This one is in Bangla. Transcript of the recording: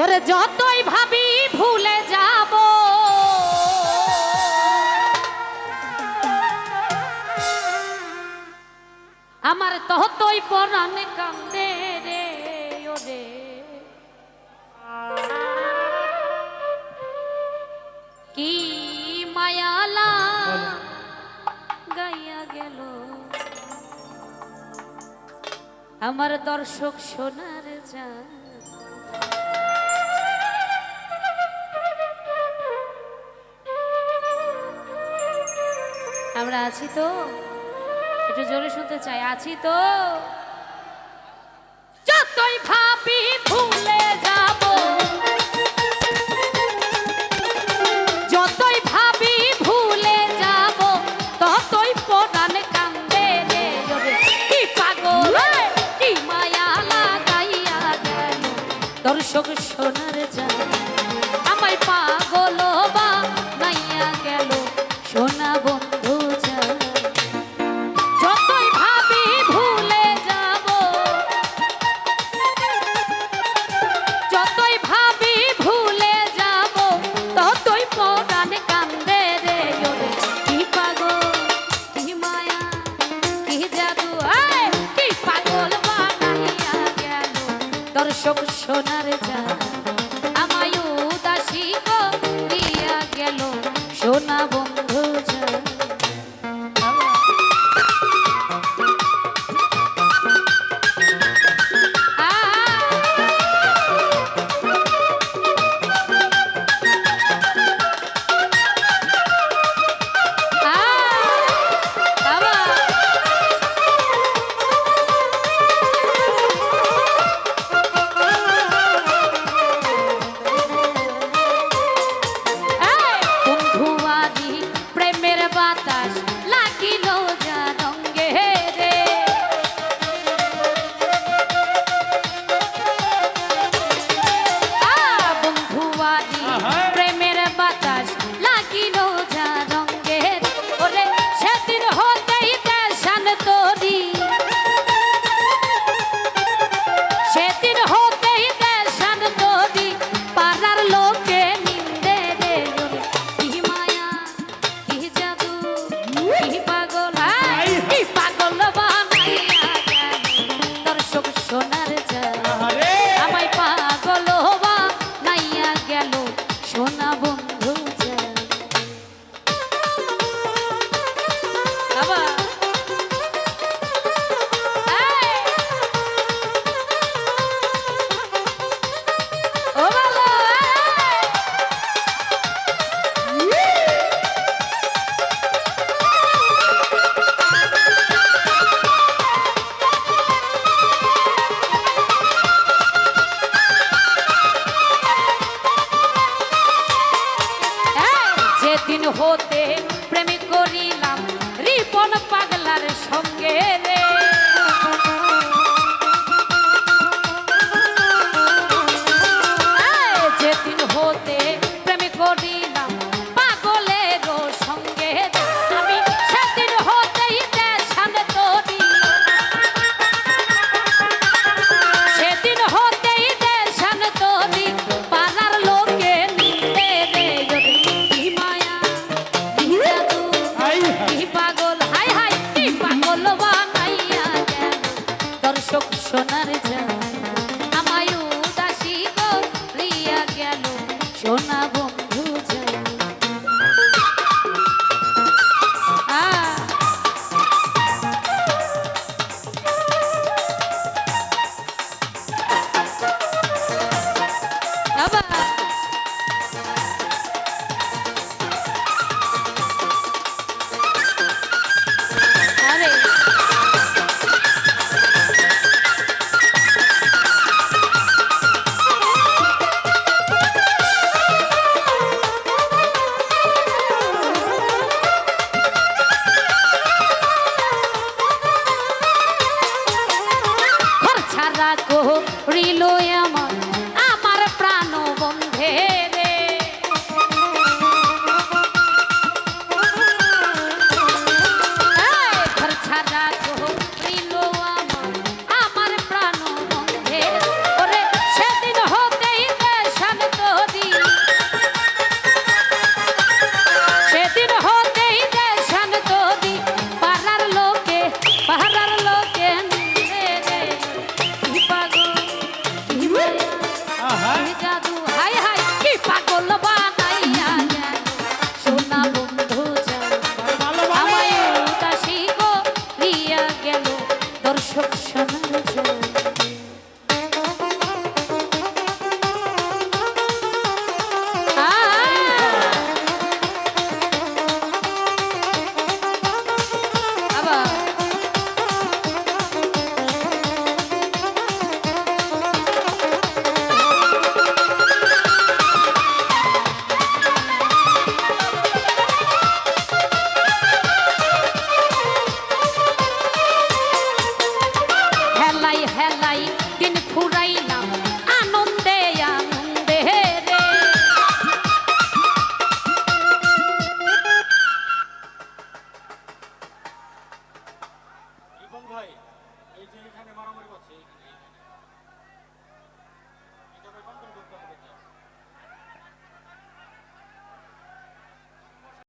ওরে যতই ভাবি ভুলে যাব। আমার ততই পরাণে কান্দে রে ওরে। কি মায়ালা গাইয়া গেল। আমার দর্শক সোনার যায় আমরা আছি তো। একটু জোরে শুনতে চাই, আছি তো। যতই ভাবি ভুলে যাব, যতই ভাবি ভুলে যাব, ততই পরাণ কান্দে রে কি পাগল কি মায়া লাগাইয়া দর্শক সোনার যা আমায় পাগল কোন পাগলার সঙ্গে 这样 হেলাই হেলাই দিন ফুরাইলাম আনন্দে আনন্দে রে ভাই এই যে এখানে মারামারি করছে এখানে এটা কন্ট্রোল করতে হবে